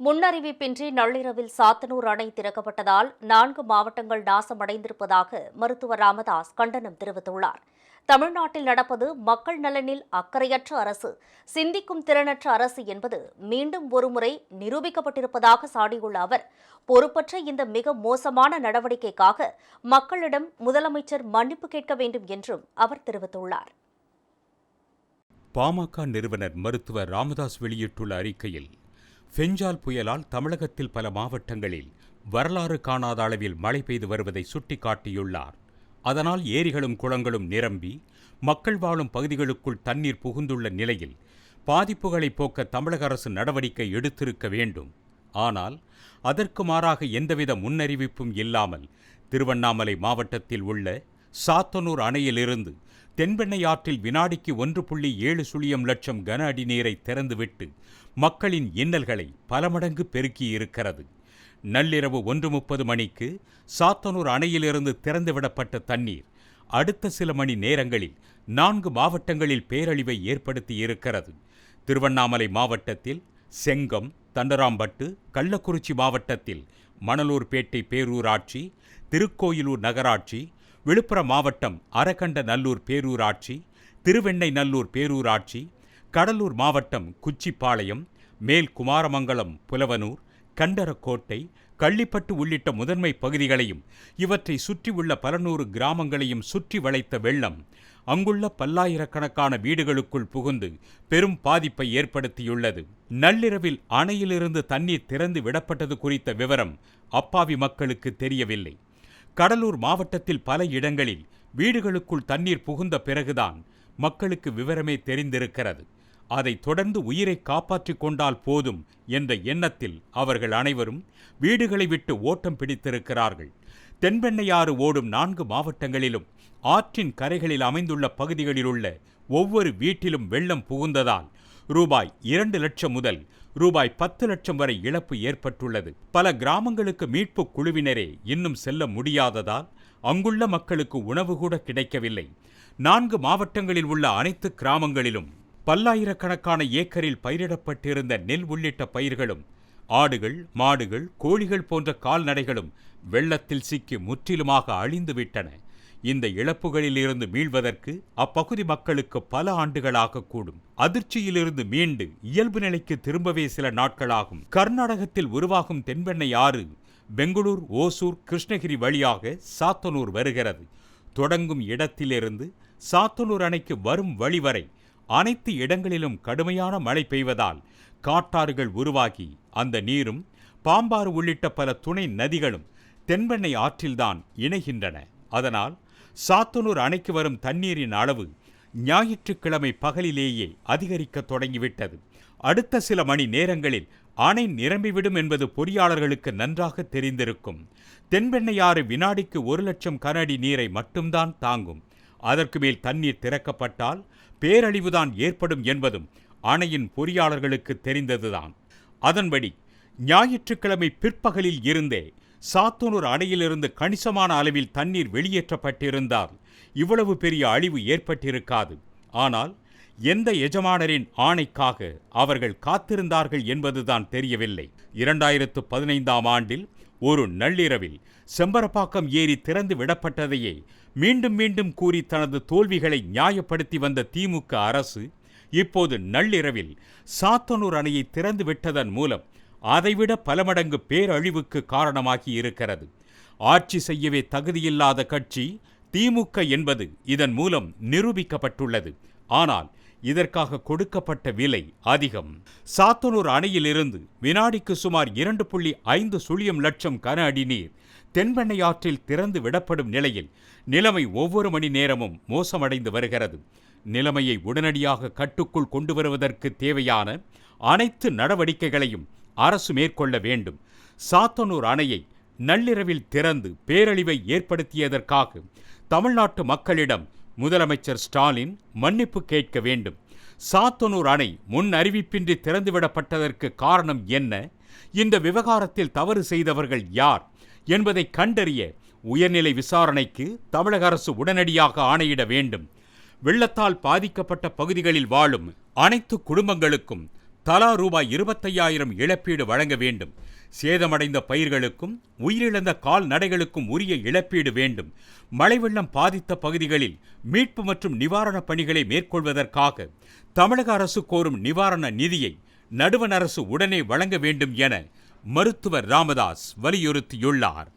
முன்னறிவிப்பின்றி நள்ளிரவில் சாத்தனூர் அணை திறக்கப்பட்டதால் நான்கு மாவட்டங்கள் நாசமடைந்திருப்பதாக மருத்துவர் ராமதாஸ் கண்டனம் தெரிவித்துள்ளார். தமிழ்நாட்டில் நடப்பது மக்கள் நலனில் அக்கறையற்ற அரசு சிந்திக்கும் திறனற்ற அரசு என்பது மீண்டும் ஒருமுறை நிரூபிக்கப்பட்டிருப்பதாக சாடியுள்ள அவர் பொறுப்பற்ற இந்த மிக மோசமான நடவடிக்கைக்காக மக்களிடம் முதலமைச்சர் மன்னிப்பு கேட்க வேண்டும் என்றும் அவர் தெரிவித்துள்ளார். பாமக நிறுவனர் மருத்துவர் ராமதாஸ் வெளியிட்டுள்ள அறிக்கையில் ஃபெஞ்சால் புயலால் தமிழகத்தில் பல மாவட்டங்களில் வரலாறு காணாத அளவில் மழை பெய்து வருவதை சுட்டிக்காட்டியுள்ளார். அதனால் ஏரிகளும் குளங்களும் நிரம்பி மக்கள் வாழும் பகுதிகளுக்குள் தண்ணீர் புகுந்துள்ள நிலையில் பாதிப்புகளை போக்க தமிழக அரசு நடவடிக்கை எடுத்திருக்க வேண்டும். ஆனால் அதற்கு மாறாக எந்தவித முன்னறிவிப்பும் இல்லாமல் திருவண்ணாமலை மாவட்டத்தில் உள்ள சாத்தனூர் அணையிலிருந்து தென்பெண்ணை ஆற்றில் வினாடிக்கு ஒன்று புள்ளி ஏழு சுழியம் லட்சம் கன அடி நீரை திறந்துவிட்டு மக்களின் இன்னல்களை பல மடங்கு பெருக்கியிருக்கிறது. நள்ளிரவு ஒன்று முப்பது மணிக்கு சாத்தனூர் அணையிலிருந்து திறந்துவிடப்பட்ட தண்ணீர் அடுத்த சில மணி நேரங்களில் நான்கு மாவட்டங்களில் பேரழிவை ஏற்படுத்தியிருக்கிறது. திருவண்ணாமலை மாவட்டத்தில் செங்கம் தண்டராம்பட்டு கள்ளக்குறிச்சி மாவட்டத்தில் மணலூர்பேட்டை பேரூராட்சி திருக்கோயிலூர் நகராட்சி விழுப்புரம் மாவட்டம் அரக்கண்ட நல்லூர் பேரூராட்சி திருவெண்ணை நல்லூர் பேரூராட்சி கடலூர் மாவட்டம் குச்சிப்பாளையம் மேல் குமாரமங்கலம் புலவனூர் கண்டரக்கோட்டை கள்ளிப்பட்டு உள்ளிட்ட முதன்மை பகுதிகளையும் இவற்றை சுற்றியுள்ள பல நூறு கிராமங்களையும் சுற்றி வளைத்த வெள்ளம் அங்குள்ள பல்லாயிரக்கணக்கான வீடுகளுக்குள் புகுந்து பெரும் பாதிப்பை ஏற்படுத்தியுள்ளது. நள்ளிரவில் அணையிலிருந்து தண்ணீர் திறந்து விடப்பட்டது குறித்த விவரம் அப்பாவி மக்களுக்கு தெரியவில்லை. கடலூர் மாவட்டத்தில் பல இடங்களில் வீடுகளுக்குள் தண்ணீர் புகுந்த பிறகுதான் மக்களுக்கு விவரமே தெரிந்திருக்கிறது. அதைத் தொடர்ந்து உயிரை காப்பாற்றிக் கொண்டால் போதும் என்ற எண்ணத்தில் அவர்கள் அனைவரும் வீடுகளை விட்டு ஓட்டம் பிடித்திருக்கிறார்கள். தென்பெண்ணையாறு ஓடும் நான்கு மாவட்டங்களிலும் ஆற்றின் கரைகளில் அமைந்துள்ள பகுதிகளில் உள்ள ஒவ்வொரு வீட்டிலும் வெள்ளம் புகுந்ததால் ரூபாய் இரண்டு லட்சம் முதல் ரூபாய் பத்து லட்சம் வரை இழப்பு ஏற்பட்டுள்ளது. பல கிராமங்களுக்கு மீட்பு குழுவினரே இன்னும் செல்ல முடியாததால் அங்குள்ள மக்களுக்கு உணவு கூட கிடைக்கவில்லை. நான்கு மாவட்டங்களில் உள்ள அனைத்து கிராமங்களிலும் பல்லாயிரக்கணக்கான ஏக்கரில் பயிரிடப்பட்டிருந்த நெல் உள்ளிட்ட பயிர்களும் ஆடுகள் மாடுகள் கோழிகள் போன்ற கால்நடைகளும் வெள்ளத்தில் சிக்கி முற்றிலுமாக அழிந்துவிட்டன. இந்த இழப்புகளிலிருந்து மீள்வதற்கு அப்பகுதி மக்களுக்கு பல ஆண்டுகளாக கூடும். அதிர்ச்சியிலிருந்து மீண்டு இயல்பு நிலைக்கு திரும்பவே சில நாட்களாகும். கர்நாடகத்தில் உருவாகும் தென்பெண்ணை ஆறு பெங்களூர் ஓசூர் கிருஷ்ணகிரி வழியாக சாத்தனூர் வருகிறது. தொடங்கும் இடத்திலிருந்து சாத்தனூர் அணைக்கு வரும் வழி வரை அனைத்து இடங்களிலும் கடுமையான மழை பெய்வதால் காட்டாறுகள் உருவாகி அந்த நீரும் பாம்பாறு உள்ளிட்ட பல துணை நதிகளும் தென்பெண்ணை ஆற்றில்தான் இணைகின்றன. அதனால் சாத்தனூர் அணைக்கு வரும் தண்ணீரின் அளவு ஞாயிற்றுக்கிழமை பகலிலேயே அதிகரிக்க தொடங்கிவிட்டது. அடுத்த சில மணி நேரங்களில் அணை நிரம்பிவிடும் என்பது பொறியாளர்களுக்கு நன்றாக தெரிந்திருக்கும். தென்பெண்ணையாறு வினாடிக்கு ஒரு லட்சம் கனஅடி நீரை மட்டும்தான் தாங்கும். அதற்கு மேல் தண்ணீர் திறக்கப்பட்டால் பேரழிவுதான் ஏற்படும் என்பதும் அணையின் பொறியாளர்களுக்கு தெரிந்ததுதான். அதன்படி ஞாயிற்றுக்கிழமை பிற்பகலில் இருந்தே சாத்தனூர் அணையிலிருந்து கணிசமான அளவில் தண்ணீர் வெளியேற்றப்பட்டிருந்தால் இவ்வளவு பெரிய அழிவு ஏற்பட்டிருக்காது. ஆனால் எந்த எஜமானரின் ஆணைக்காக அவர்கள் காத்திருந்தார்கள் என்பதுதான் தெரியவில்லை. இரண்டாயிரத்து பதினைந்தாம் ஆண்டில் ஒரு நள்ளிரவில் செம்பரப்பாக்கம் ஏரி திறந்து விடப்பட்டதையே மீண்டும் மீண்டும் கூறி தனது தோல்விகளை நியாயப்படுத்தி வந்த திமுக அரசு இப்போது நள்ளிரவில் சாத்தனூர் அணையை திறந்து விட்டதன் மூலம் அதைவிட பல மடங்கு பேரழிவுக்கு காரணமாகி இருக்கிறது. ஆட்சி செய்யவே தகுதியில்லாத கட்சி திமுக என்பது இதன் மூலம் நிரூபிக்கப்பட்டுள்ளது. ஆனால் இதற்காக கொடுக்கப்பட்ட விலை அதிகம். சாத்தனூர் அணையிலிருந்து வினாடிக்கு சுமார் இரண்டு புள்ளி ஐந்து சுழியம் லட்சம் கன அடி நீர் தென்பெண்ணை ஆற்றில் திறந்து விடப்படும் நிலையில் நிலைமை ஒவ்வொரு மணி நேரமும் மோசமடைந்து வருகிறது. நிலைமையை உடனடியாக கட்டுக்குள் கொண்டு வருவதற்கு தேவையான அனைத்து நடவடிக்கைகளையும் அரசு மேற்கொள்ள வேண்டும். சாத்தனூர் அணையை நள்ளிரவில் திறந்து பேரழிவை ஏற்படுத்தியதற்காக தமிழ்நாட்டு மக்களிடம் முதலமைச்சர் ஸ்டாலின் மன்னிப்பு கேட்க வேண்டும். சாத்தனூர் அணை முன் அறிவிப்பின்றி திறந்துவிடப்பட்டதற்கு காரணம் என்ன? இந்த விவகாரத்தில் தவறு செய்தவர்கள் யார்? என்பதை கண்டறிய உயர்நிலை விசாரணைக்கு தமிழக அரசு உடனடியாக ஆணையிட வேண்டும். வெள்ளத்தால் பாதிக்கப்பட்ட பகுதிகளில் வாழும் அனைத்து குடும்பங்களுக்கும் தலா ரூபாய் இருபத்தையாயிரம் இழப்பீடு வழங்க வேண்டும். சேதமடைந்த பயிர்களுக்கும் உயிரிழந்த கால்நடைகளுக்கும் உரிய இழப்பீடு வேண்டும். மழை வெள்ளம் பாதித்த பகுதிகளில் மீட்பு மற்றும் நிவாரணப் பணிகளை மேற்கொள்வதற்காக தமிழக அரசு கோரும் நிவாரண நிதியை நடுவண் அரசு உடனே வழங்க வேண்டும் என மருத்துவர் ராமதாஸ் வலியுறுத்தியுள்ளார்.